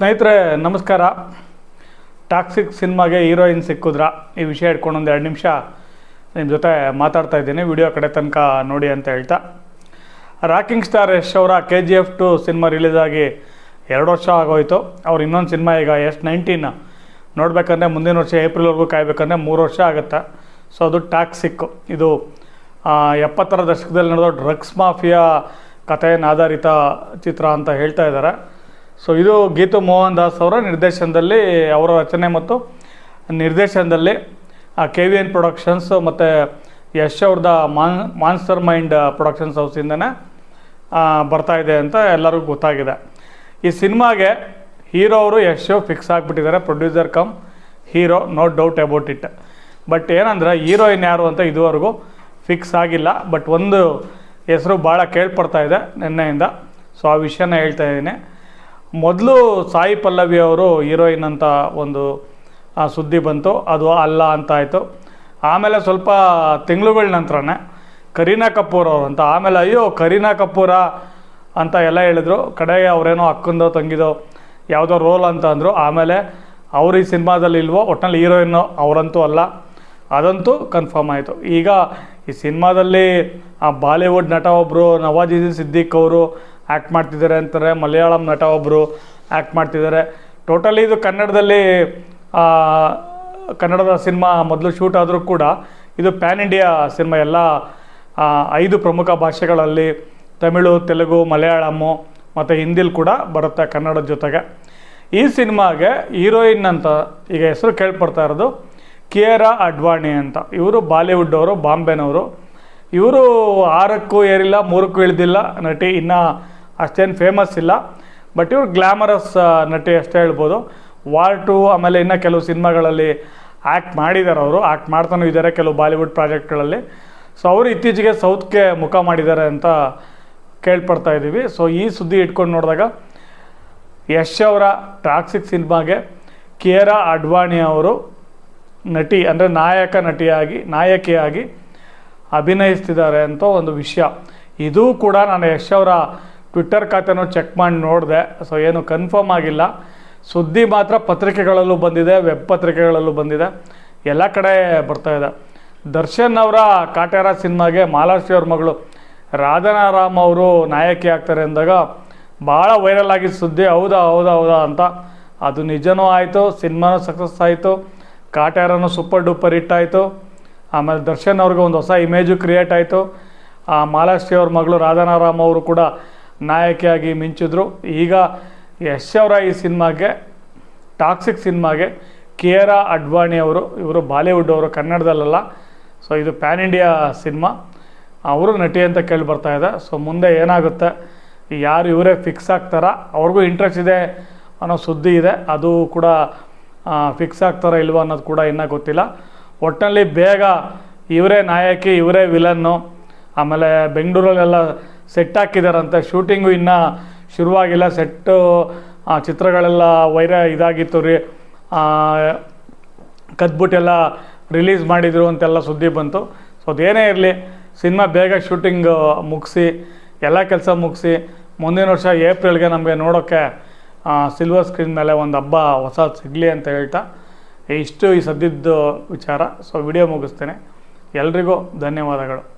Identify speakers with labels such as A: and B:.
A: ಸ್ನೇಹಿತರೆ, ನಮಸ್ಕಾರ. ಟಾಕ್ಸಿಕ್ ಸಿನಿಮಾಗೆ ಹೀರೋಯಿನ್ ಸಿಕ್ಕಿದ್ರ? ಈ ವಿಷಯ ಇಟ್ಕೊಂಡು ಒಂದು ಎರಡು ನಿಮಿಷ ನಿಮ್ಮ ಜೊತೆ ಮಾತಾಡ್ತಾ ಇದ್ದೀನಿ. ವಿಡಿಯೋ ಕಡೆ ತನಕ ನೋಡಿ ಅಂತ ಹೇಳ್ತಾ. ರಾಕಿಂಗ್ ಸ್ಟಾರ್ ಯಶ್ ಅವರ K G F two cinema release ಆಗಿ ಎರಡು ವರ್ಷ ಆಗೋಯ್ತು. ಅವ್ರು ಇನ್ನೊಂದು ಸಿನಿಮಾ ಈಗ ಎಸ್ ನೈನ್ಟೀನ್ ನೋಡ್ಬೇಕಂದ್ರೆ ಮುಂದಿನ ವರ್ಷ ಏಪ್ರಿಲ್ವರೆಗೂ ಕಾಯ್ಬೇಕಂದ್ರೆ ಮೂರು ವರ್ಷ ಆಗುತ್ತೆ. ಸೊ ಅದು ಟಾಕ್ಸಿಕ್. ಇದು ಎಪ್ಪತ್ತರ ದಶಕದಲ್ಲಿ ನಡೆದ ಡ್ರಗ್ಸ್ ಮಾಫಿಯಾ ಕಥೆಯನ್ನು ಆಧಾರಿತ ಚಿತ್ರ ಅಂತ ಹೇಳ್ತಾ ಇದ್ದಾರೆ. ಸೊ ಇದು ಗೀತು ಮೋಹನ್ ದಾಸ್ ಅವರ ನಿರ್ದೇಶನದಲ್ಲಿ, ಅವರ ರಚನೆ ಮತ್ತು ನಿರ್ದೇಶನದಲ್ಲಿ ಕೆ ವಿ ಎನ್ ಪ್ರೊಡಕ್ಷನ್ಸ್ ಮತ್ತು ಯಶ್ ಅವ್ರದ ಮಾನ್ ಮಾನ್ಸ್ಟರ್ ಮೈಂಡ್ ಪ್ರೊಡಕ್ಷನ್ಸ್ ಹೌಸಿಂದನೇ ಬರ್ತಾಯಿದೆ ಅಂತ ಎಲ್ಲರಿಗೂ ಗೊತ್ತಾಗಿದೆ. ಈ ಸಿನಿಮಾಗೆ ಹೀರೋ ಅವರು Yash fix ಆಗಿಬಿಟ್ಟಿದ್ದಾರೆ producer cum hero no doubt about it but ಏನಂದ್ರೆ, ಹೀರೋಯಿನ್ ಯಾರು ಅಂತ ಇದುವರೆಗೂ ಫಿಕ್ಸ್ ಆಗಿಲ್ಲ ಬಟ್ ಒಂದು ಹೆಸರು ಭಾಳ ಕೇಳ್ಪಡ್ತಾ ಇದೆ ನಿನ್ನೆಯಿಂದ. ಸೊ ಆ ವಿಷಯನ ಹೇಳ್ತಾ ಇದ್ದೀನಿ. ಮೊದಲು ಸಾಯಿ ಪಲ್ಲವಿ ಅವರು ಹೀರೋಯಿನ್ ಅಂತ ಒಂದು ಸುದ್ದಿ ಬಂತು. ಅದು ಅಲ್ಲ ಅಂತ ಆಯಿತು. ಆಮೇಲೆ ಸ್ವಲ್ಪ ತಿಂಗಳುಗಳ ನಂತರನೇ ಕರೀನಾ ಕಪೂರ್ ಅವರು ಅಂತ. ಆಮೇಲೆ ಅಯ್ಯೋ, ಕರೀನಾ ಕಪೂರ ಅಂತ ಎಲ್ಲ ಹೇಳಿದ್ರು. ಕಡೆಗೆ ಅವರೇನೋ ಅಕ್ಕಂದೋ, ತಂಗಿದೋ ಯಾವುದೋ ರೋಲ್ ಅಂತ ಅಂದರು. ಆಮೇಲೆ ಅವರು ಈ ಸಿನಿಮಾದಲ್ಲಿ ಇಲ್ವೋ ಒಟ್ಟಿನಲ್ಲಿ ಹೀರೋಯಿನ್ನು ಅವರಂತೂ ಅಲ್ಲ. ಅದಂತೂ ಕನ್ಫರ್ಮ್ ಆಯಿತು. ಈಗ ಈ ಸಿನಿಮಾದಲ್ಲಿ ಆ ಬಾಲಿವುಡ್ ನಟ ಒಬ್ಬರು ನವಾಜುದ್ದೀನ್ ಸಿದ್ದಿಕ್ ಅವರು ಆ್ಯಕ್ಟ್ ಮಾಡ್ತಿದ್ದಾರೆ ಅಂತಾರೆ. ಮಲಯಾಳಂ ನಟ ಒಬ್ಬರು ಆ್ಯಕ್ಟ್ ಮಾಡ್ತಿದ್ದಾರೆ. ಟೋಟಲಿ ಇದು ಕನ್ನಡದಲ್ಲಿ ಕನ್ನಡದ ಸಿನಿಮಾ ಮೊದಲು ಶೂಟ್ ಆದರೂ ಕೂಡ ಇದು ಪ್ಯಾನ್ ಇಂಡಿಯಾ ಸಿನಿಮಾ. ಎಲ್ಲ ಐದು ಪ್ರಮುಖ ಭಾಷೆಗಳಲ್ಲಿ ತಮಿಳು, ತೆಲುಗು ಮಲಯಾಳಮ್ಮು ಮತ್ತು ಹಿಂದಿಲಿ ಕೂಡ ಬರುತ್ತೆ ಕನ್ನಡದ ಜೊತೆಗೆ. ಈ ಸಿನಿಮಾಗೆ ಹೀರೋಯಿನ್ ಅಂತ ಈಗ ಹೆಸರು ಕೇಳ್ಪಡ್ತಾ ಇರೋದು ಕಿಯರಾ ಅಡ್ವಾಣಿ ಅಂತ. ಇವರು ಬಾಲಿವುಡ್ ಅವರು, ಬಾಂಬೆನವರು. ಇವರು ಆರಕ್ಕೂ ಏರಿಲ್ಲ, ಮೂರಕ್ಕೂ ಇಳಿದಿಲ್ಲ. ನಟಿ ಇನ್ನೂ ಅಷ್ಟೇನು ಫೇಮಸ್ ಇಲ್ಲ. ಬಟ್ ಇವ್ರು ಗ್ಲಾಮರಸ್ ನಟಿ ಅಷ್ಟೇ ಹೇಳ್ಬೋದು. ವಾರ್ ಟು ಆಮೇಲೆ ಇನ್ನೂ ಕೆಲವು ಸಿನಿಮಾಗಳಲ್ಲಿ ಆ್ಯಕ್ಟ್ ಮಾಡಿದ್ದಾರೆ ಅವರು. ಆ್ಯಕ್ಟ್ ಮಾಡ್ತಾನೂ ಇದ್ದಾರೆ ಕೆಲವು ಬಾಲಿವುಡ್ ಪ್ರಾಜೆಕ್ಟ್ಗಳಲ್ಲಿ ಸೊ ಅವರು ಇತ್ತೀಚೆಗೆ ಸೌತ್ಗೆ ಮುಖ ಮಾಡಿದ್ದಾರೆ ಅಂತ ಕೇಳ್ಪಡ್ತಾ ಇದ್ದೀವಿ ಸೊ ಈ ಸುದ್ದಿ ಇಟ್ಕೊಂಡು ನೋಡಿದಾಗ ಯಶ್ ಅವರ ಟಾಕ್ಸಿಕ್ ಸಿನಿಮಾಗೆ ಕಿಯರಾ ಅಡ್ವಾಣಿ ಅವರು ನಟಿ, ಅಂದರೆ ನಾಯಕ ನಟಿಯಾಗಿ, ನಾಯಕಿಯಾಗಿ ಅಭಿನಯಿಸ್ತಿದ್ದಾರೆ ಅಂತ ಒಂದು ವಿಷಯ. ಇದೂ ಕೂಡ ನಾನು ಯಶ್ ಅವರ ಟ್ವಿಟ್ಟರ್ ಖಾತೆನೂ ಚೆಕ್ ಮಾಡಿ ನೋಡಿದೆ. ಸೊ ಏನು ಕನ್ಫರ್ಮ್ ಆಗಿಲ್ಲ. ಸುದ್ದಿ ಮಾತ್ರ ಪತ್ರಿಕೆಗಳಲ್ಲೂ ಬಂದಿದೆ ವೆಬ್ ಪತ್ರಿಕೆಗಳಲ್ಲೂ ಬಂದಿದೆ. ಎಲ್ಲ ಕಡೆ ಬರ್ತಾ ಇದೆ. ದರ್ಶನ್ ಅವರ ಕಾಟ್ಯಾರ ಸಿನಿಮಾಗೆ ಮಾಲಾಶ್ರೀ ಅವ್ರ ಮಗಳು ರಾಧನಾರಾಮ್ ಅವರು ನಾಯಕಿ ಆಗ್ತಾರೆ ಅಂದಾಗ ಭಾಳ ವೈರಲ್ ಆಗಿದ್ದ ಸುದ್ದಿ, ಹೌದಾ ಹೌದಾ ಹೌದಾ ಅಂತ. ಅದು ನಿಜನೂ ಆಯಿತು, ಸಿನಿಮಾನೂ ಸಕ್ಸಸ್ ಆಯಿತು, ಕಾಟ್ಯಾರನೂ ಸೂಪರ್ ಡೂಪರ್ ಹಿಟ್ ಆಯಿತು. ಆಮೇಲೆ ದರ್ಶನ್ ಅವ್ರಿಗೆ ಒಂದು ಹೊಸ ಇಮೇಜು ಕ್ರಿಯೇಟ್ ಆಯಿತು. ಆ ಮಾಲಾಶ್ರೀ ಅವ್ರ ಮಗಳು ರಾಧಾನಾರಾಮ್ ಅವರು ಕೂಡ ನಾಯಕಿಯಾಗಿ ಮಿಂಚಿದ್ರು. ಈಗ ಯಶ್ ಅವರ ಈ ಸಿನಿಮಾಗೆ, ಟಾಕ್ಸಿಕ್ ಸಿನಿಮಾಗೆ ಕಿಯರಾ ಅಡ್ವಾಣಿ ಅವರು, ಇವರು ಬಾಲಿವುಡ್ ಅವರು ಕನ್ನಡದಲ್ಲಲ್ಲ. ಸೊ ಇದು ಪ್ಯಾನ್ ಇಂಡಿಯಾ ಸಿನಿಮಾ. ಅವರು ನಟಿ ಅಂತ ಕೇಳಿ ಬರ್ತಾ ಇದೆ. ಸೊ ಮುಂದೆ ಏನಾಗುತ್ತೆ? ಯಾರು ಇವರೇ ಫಿಕ್ಸ್ ಆಗ್ತಾರಾ? ಅವ್ರಿಗೂ ಇಂಟ್ರೆಸ್ಟ್ ಇದೆ ಅನ್ನೋ ಸುದ್ದಿ ಇದೆ. ಅದು ಕೂಡ ಫಿಕ್ಸ್ ಆಗ್ತಾರಾ ಇಲ್ವೋ ಅನ್ನೋದು ಕೂಡ ಇನ್ನೂ ಗೊತ್ತಿಲ್ಲ. ಒಟ್ಟಿನಲ್ಲಿ ಬೇಗ ಇವರೇ ನಾಯಕಿ, ಇವರೇ ವಿಲನ್ನು ಆಮೇಲೆ ಬೆಂಗಳೂರಲ್ಲೆಲ್ಲ ಸೆಟ್ ಹಾಕಿದಾರಂತೆ. ಶೂಟಿಂಗು ಇನ್ನೂ ಶುರುವಾಗಿಲ್ಲ. ಸೆಟ್ಟು ಚಿತ್ರಗಳೆಲ್ಲ ವೈರ ಇದಾಗಿತ್ತು ರೀ. ಕದ್ಬಿಟ್ಟೆಲ್ಲ ರಿಲೀಸ್ ಮಾಡಿದರು ಅಂತೆಲ್ಲ ಸುದ್ದಿ ಬಂತು. ಸೊ ಅದೇನೇ ಇರಲಿ, ಸಿನಿಮಾ ಬೇಗ ಶೂಟಿಂಗ್ ಮುಗಿಸಿ, ಎಲ್ಲ ಕೆಲಸ ಮುಗಿಸಿ, ಮುಂದಿನ ವರ್ಷ ಏಪ್ರಿಲ್ಗೆ ನಮಗೆ ನೋಡೋಕ್ಕೆ ಸಿಲ್ವರ್ ಸ್ಕ್ರೀನ್ ಮೇಲೆ ಒಂದು ಹಬ್ಬ ಹೊಸ ಸಿಗಲಿ ಅಂತ ಹೇಳ್ತಾ, ಇಷ್ಟು ಈ ಸದ್ಯದ್ದು ವಿಚಾರ. ಸೊ ವಿಡಿಯೋ ಮುಗಿಸ್ತೇನೆ. ಎಲ್ರಿಗೂ ಧನ್ಯವಾದಗಳು.